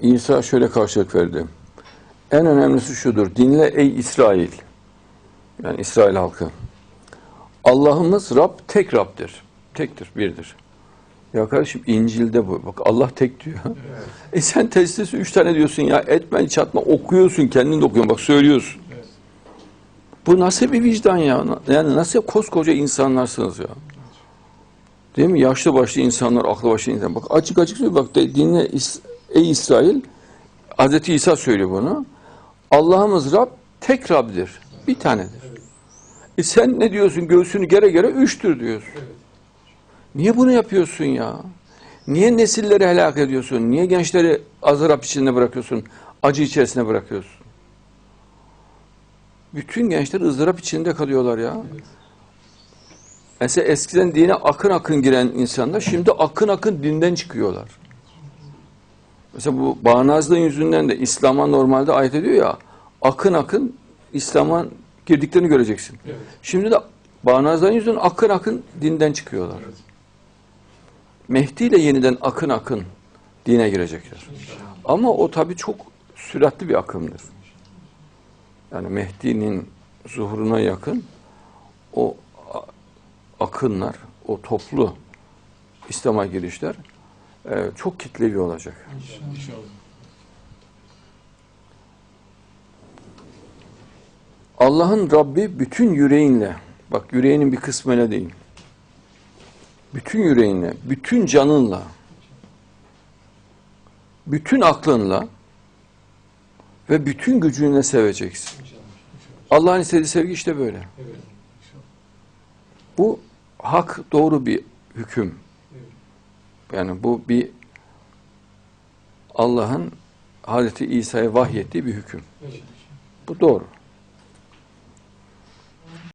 İsa şöyle karşılık verdi. En önemlisi şudur. Dinle ey İsrail. Yani İsrail halkı. Allah'ımız Rab tek Rab'dir. Tektir, birdir. Ya kardeşim İncil'de bu. Bak Allah tek diyor. E sen testisi üç tane diyorsun ya. Etmen çatma okuyorsun. Kendin de okuyorsun. Bak söylüyorsun. Bu nasıl bir vicdan ya? Yani nasıl koskoca insanlarsınız ya? Değil mi? Yaşlı başlı insanlar, aklı başlı insan. Bak açık açık söylüyor. Bak dinle ey İsrail. Hazreti İsa söylüyor bunu. Allah'ımız Rab tek Rab'dir. Bir tanedir. E sen ne diyorsun? Göğsünü gere gere üçtür diyorsun. Niye bunu yapıyorsun ya? Niye nesilleri helak ediyorsun? Niye gençleri azarap içinde bırakıyorsun? Acı içerisine bırakıyorsun? Bütün gençler ızdırap içinde kalıyorlar ya. Mesela eskiden dine akın akın giren insanlar şimdi akın akın dinden çıkıyorlar. Mesela bu bağnazlığın yüzünden de İslam'a normalde ayet ediyor ya akın akın İslam'a girdiklerini göreceksin. Evet. Şimdi de bağnazlığın yüzünden akın akın dinden çıkıyorlar. Evet. Mehdi ile yeniden akın akın dine girecekler. Ama o tabii çok süratli bir akımdır. Yani Mehdi'nin zuhuruna yakın o akınlar, o toplu İslam'a girişler e, çok kitlevi olacak. İnşallah. Allah'ın Rabbi bütün yüreğinle, bak yüreğinin bir kısmıyla değil, bütün yüreğinle, bütün canınla, bütün aklınla ve bütün gücünle seveceksin. Allah'ın istediği sevgi işte böyle. Evet. Bu hak doğru bir hüküm. Yani bu bir Allah'ın Hazreti İsa'ya vahyettiği bir hüküm. Bu doğru.